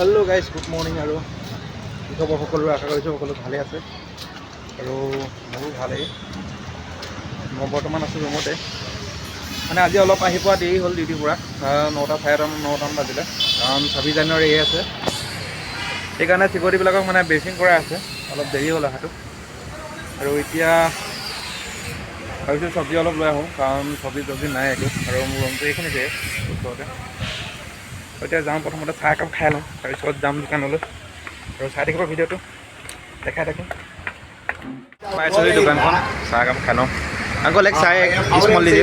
Hello' guys good morning আৰু কি খবৰ সকলোৰে আশা কৰিছোঁ সকলো ভালে আছে। আৰু মোৰো ভালেই মই বৰ্তমান আছোঁ ৰুমতে। মানে আজি অলপ আহি পোৱা দেৰি হ'ল ডিউটিৰ পৰা। নটা, চাৰে নটা, নটামান বাজিলে। কাৰণ ছাব্বিছ জানুৱাৰী এই আছে। সেইকাৰণে চিকিউৰিটিবিলাকক মানে ব্ৰেচিং কৰাই আছে। অলপ দেৰি হ'ল অহাটো। আৰু এতিয়া ভাবিছোঁ চব্জি অলপ লৈ আহোঁ, কাৰণ চব্জি তব্জি নাই একো। আৰু মোৰ ৰুমটো এইখিনিতে, ওচৰতে। এতিয়া যাওঁ প্ৰথমতে চাহ একাপ খাই লওঁ, তাৰপিছত যাম দোকানলৈ। আৰু চাই থাকিব ভিডিঅ'টো, দেখাই থাকিম। পাইছোঁ এই দোকানখন, চাহ একাপ খাই লওঁ। আংকল, এক চাহ, এক স্মল দিদি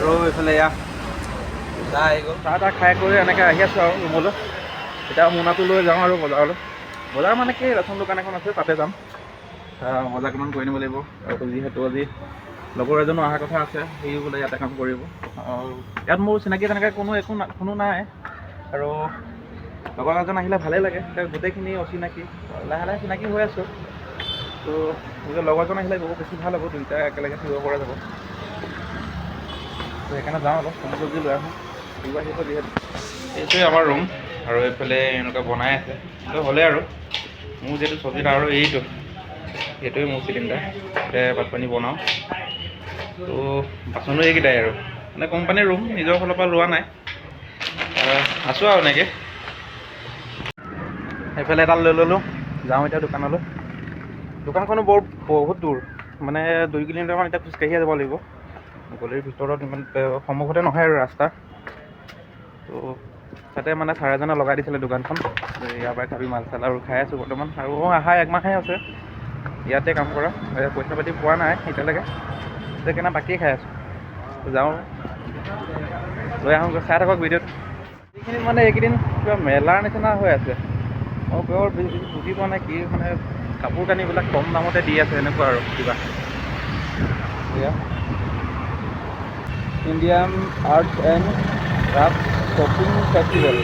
আৰু এইফালে এয়া। চাহ চাহ তাহ খাই কৰি এনেকৈ আহি আছোঁ আৰু ৰুমলৈ। এতিয়া মোনাটো লৈ যাওঁ আৰু বজাৰলৈ। বজাৰ মানে কি, ৰেচন দোকান এখন আছে, তাতে যাম। বজাৰ কেইটামান কৰি নিব লাগিব। আৰু যিহেতু আজি লগৰ এজনো অহাৰ কথা আছে, সিও বোলে ইয়াতে কাম কৰিব। ইয়াত মোৰ চিনাকি তেনেকৈ কোনো একো কোনো নাই। আৰু লগৰ এজন আহিলে ভালেই লাগে গোটেইখিনি অচিনাকি। লাহে লাহে চিনাকি হৈ আছোঁ। তো নিজৰ লগৰজন আহিলে বহুত বেছি ভালো হ'ব দুইটা একেলগে থাকিব পৰা যাব। তো, সেইকাৰণে যাওঁ অলপ চব্জি চব্জি লৈ আহোঁ। ফুৰিব আহিব যিহেতু। এইটোৱে আমাৰ ৰুম আৰু এইফালে এনেকুৱা বনাই আছে। কিন্তু হ'লে আৰু। মোৰ যিহেতু চব্জিত আৰু এইটো। সেইটোৱে মোৰ চিলিণ্ডাৰ তাতে ভাত পানী বনাওঁ। তো বাচনো এইকেইটাই আৰু। মানে কোম্পানীৰ ৰুম নিজৰ ফালৰ পৰা লোৱা নাই। আছোঁ আৰু এনেকৈ। সেইফালে এডাল লৈ ল'লোঁ যাওঁ এতিয়া দোকানলৈ। দোকানখনো বৰ বহুত দূৰ। মানে দুই কিলোমিটাৰমান এতিয়া খোজকাঢ়িয়ে যাব লাগিব। গলিৰ ভিতৰত ইমান সন্মুখতে নহয় আৰু ৰাস্তা। তো তাতে মানে ছাৰ এজনে লগাই দিছিলে দোকানখন। ইয়াৰ পৰাই খাবি মাল চাল আৰু খাই আছোঁ বৰ্তমান। আৰু মই অহা একমাহে আছে। ইয়াতে কাম কৰা পইচা পাতি পোৱা নাই এতিয়ালৈকে। সেইকাৰণে বাকীয়ে খাই আছোঁ। যাওঁ। লৈ আহোঁগৈ, চাই থাকক ভিডিঅ'ত। এইখিনি মানে এইকেইদিন কিবা মেলাৰ নিচিনা হৈ আছে, মই বৰ বুজি পোৱা নাই কি মানে কাপোৰ কানিবিলাক কম দামতে দি আছে, এনেকুৱা আৰু কিবা। এয়া। Indian art and craft shopping festival.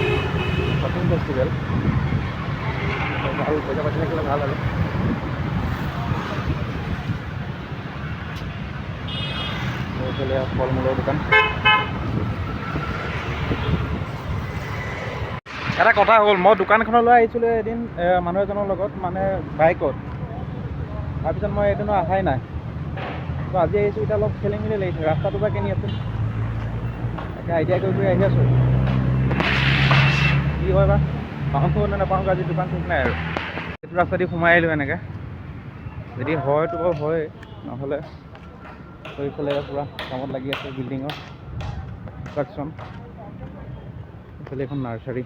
Shopping festival. ভালো পইচা পাতি থাকিলে ভালো আৰু। ফল মূলৰ দোকান। এটা কথা হ'ল, মই দোকানখনলৈ আহিছিলোঁ এদিন মানুহ এজনৰ লগত মানে বাইকত। তাৰপিছত মই এদিনো অহাই নাই। তো আজি আহিছোঁ, এতিয়া অলপ খেলি মেলি লাগিছে ৰাস্তাটো বা কেনি আছে। তাকে আইডিয়া কৰি কৰি আহি আছোঁ। কি হয় বা? পাওঁ নে নাপাওঁ আজি দোকান ঠিক নাই আৰু। এইটো ৰাস্তা দি সোমাই আহিলোঁ এনেকৈ। যদি হয়তো বাৰু হয়, নহ'লে। তো এইফালে পূৰা কামত লাগি আছে বিল্ডিঙৰ কনষ্ট্ৰাকশ্যন এইফালে এখন নাৰ্চাৰী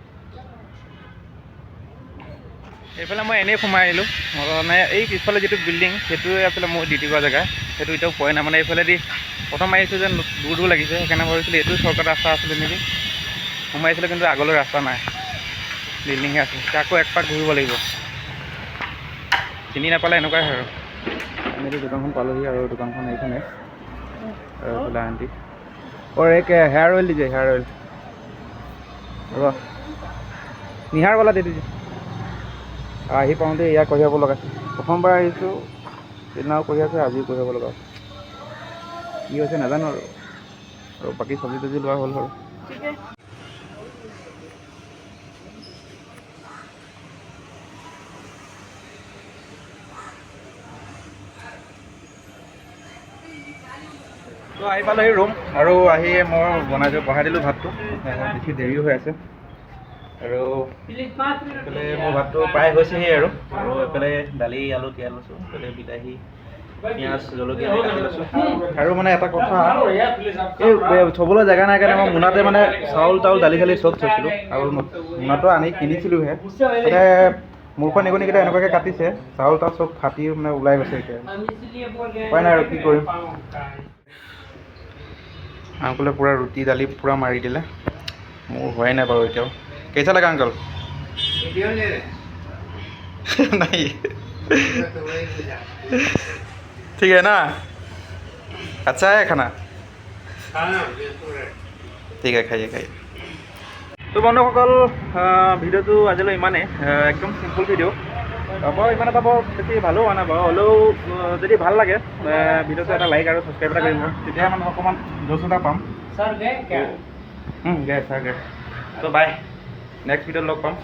এইফালে মই এনেই সোমাই আহিলোঁ। মানে এই পিছফালে যিটো বিল্ডিং সেইটোৱে আছিলে মোৰ ডিউটি কৰা জেগা। সেইটো এতিয়াও পোৱাই নাই। মানে এইফালেদি প্ৰথম আহিছোঁ যেন দূৰ দূৰ লাগিছে। সেইকাৰণে ভাবিছিলোঁ এইটো চৰ্টকাট ৰাস্তা আছিলে নেকি? সোমাইছিলোঁ কিন্তু আগলৈ ৰাস্তা নাই। বিল্ডিংহে আছে। এতিয়া আকৌ এক পাক ঘূৰিব লাগিব। চিনি নাপালে এনেকুৱাই হয় আৰু। আমি এতিয়া দোকানখন পালোহি আৰু দোকানখন এইখনে। আৰু এইফালে আণ্টি অ' এক হেয়াৰ অইল দিছে হেয়াৰ অইল নিহাৰ গলা দি দিছে আহি পাওঁতে ইয়াক কঢ়িয়াব লগা আছে। প্ৰথমবাৰ আহিছোঁ, সেইদিনাও কঢ়িয়াইছে আজিও কঢ়িয়াব লগা আছে। কি হৈছে নাজানো আৰু। আৰু বাকী চব্জি তব্জি লোৱা হ'ল বাৰু আহি পালোহি ৰুম আৰু আহি মই বনাই বঢ়াই দিলোঁ ভাতটো। বেছি দেৰিও হৈ আছে। আৰু এইফালে মোৰ ভাতটো প্ৰায় হৈছেহি আৰু। আৰু এইফালে দালি, আলু তিয়াই লৈছোঁ। এইফালে বিলাহী, পিঁয়াজ, জলকীয়া লৈছোঁ। আৰু মানে এটা কথা, এই থ'বলৈ জেগা নাই কাৰণে মই মোনাতে মানে চাউল, তাউল, দালি চালি চব থৈছিলোঁ। আৰু মোনাটো আনি কিনিছিলোঁহে। মানে মোৰখন নিগনিকেইটা এনেকুৱাকৈ কাটিছে। চাউল, তাউল চব ফাটি মানে ওলাই গৈছে এতিয়া। উপায় নাই আৰু কি কৰিম। আংকলে পূৰা ৰুটি দালি পূৰা মাৰি দিলে মোৰ হোৱাই নাই বাৰু এতিয়াও কেইচা লাগা আংকল नहीं ठीक है ना अच्छा है खाना ঠিক আছে খাইয়ে খাইয়ে তো বন্ধুসকল আহ, ভিডিঅ'টো আজিলৈ ইমানেই আহ, একদম চিম্পুল ভিডিঅ' হব ইমান এটা বৰ বেছি ভালো হোৱা নাই বাৰু। হ'লেও যদি ভালো লাগে ভিডিঅ'টো এটা লাইক আৰু ছাবস্ক্ৰাইব এটা কৰিব তেতিয়া মানে অকণমান জোচ এটা পাম। গে ছাৰ গে ত' বাই নেক্সট ভিডিঅ'ত লগ পাম।